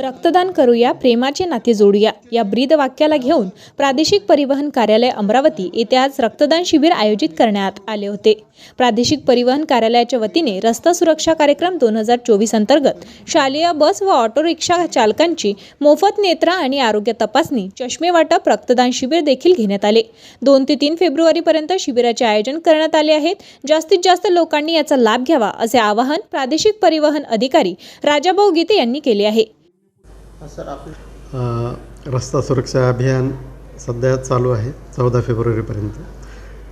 रक्तदान करूया प्रेमाचे नाते जोडूया या ब्रीद वाक्याला घेऊन प्रादेशिक परिवहन कार्यालय अमरावती येथे आज रक्तदान शिबिर आयोजित करण्यात आले होते. प्रादेशिक परिवहन कार्यालयाच्या वतीने रस्ता सुरक्षा कार्यक्रम दोन हजार चोवीस अंतर्गत शालेय बस व ऑटो रिक्षा चालकांची मोफत नेत्रा आणि आरोग्य तपासणी चष्मे वाटप रक्तदान शिबिर देखील घेण्यात आले. दोन ते तीन फेब्रुवारीपर्यंत शिबिराचे आयोजन करण्यात आले आहेत. जास्तीत जास्त लोकांनी याचा लाभ घ्यावा असे आवाहन प्रादेशिक परिवहन अधिकारी राजाभाऊ गीते यांनी केले आहे. सर आपलं रस्ता सुरक्षा अभियान सध्या चालू आहे चौदा फेब्रुवारीपर्यंत.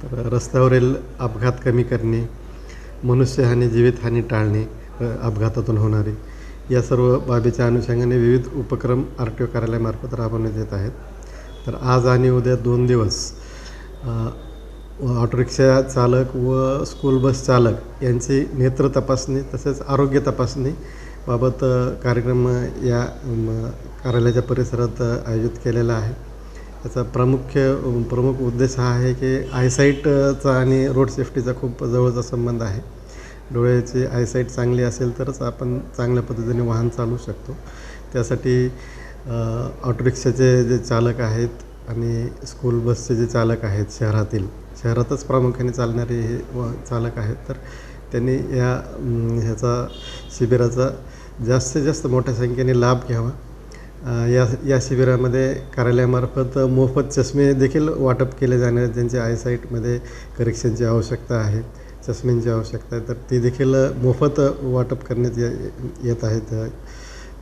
तर रस्त्यावरील अपघात कमी करणे मनुष्यहानी जीवितहानी टाळणे अपघातातून होणारी या सर्व बाबीच्या अनुषंगाने विविध उपक्रम आर टी ओ कार्यालयामार्फत राबवण्यात येत आहेत. तर आज आणि उद्या दोन दिवस ऑटोरिक्षा चालक व स्कूल बस चालक यांची नेत्र तपासणी तसेच आरोग्य तपासणी बाबत कार्यक्रम या कार्यालयाच्या परिसरात आयोजित केलेला आहे. याचा प्रामुख्य प्रमुख उद्देश हा आहे की आयसाईटचा आणि रोड सेफ्टीचा खूप जवळचा संबंध आहे. डोळ्याची आयसाईट चांगली असेल तरच आपण चांगल्या पद्धतीने वाहन चालवू शकतो. त्यासाठी ऑटोरिक्षाचे जे चालक आहेत आणि स्कूल बसचे जे चालक आहेत शहरातील शहरातच प्रामुख्याने चालणारे हे व चालक आहेत तर त्यांनी या ह्याचा शिबिराचा जास्तीत जास्त मोठ्या संख्येने लाभ घ्यावा. या या शिबिरामध्ये कार्यालयामार्फत मोफत चष्मे देखील वाटप केले जाणार आहेत. ज्यांच्या आयसाईटमध्ये करेक्शनची आवश्यकता आहे चष्म्यांची आवश्यकता आहे तर ती देखील मोफत वाटप करण्यात ये येत आहेत.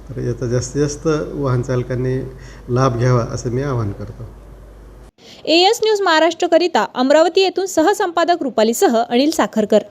तर याचा जास्तीत जास्त वाहन चालकांनी लाभ घ्यावा असं मी आवाहन करतो. एएस न्यूज महाराष्ट्रकरिता अमरावती येथून सहसंपादक रुपालीसह अनिल साखरकर.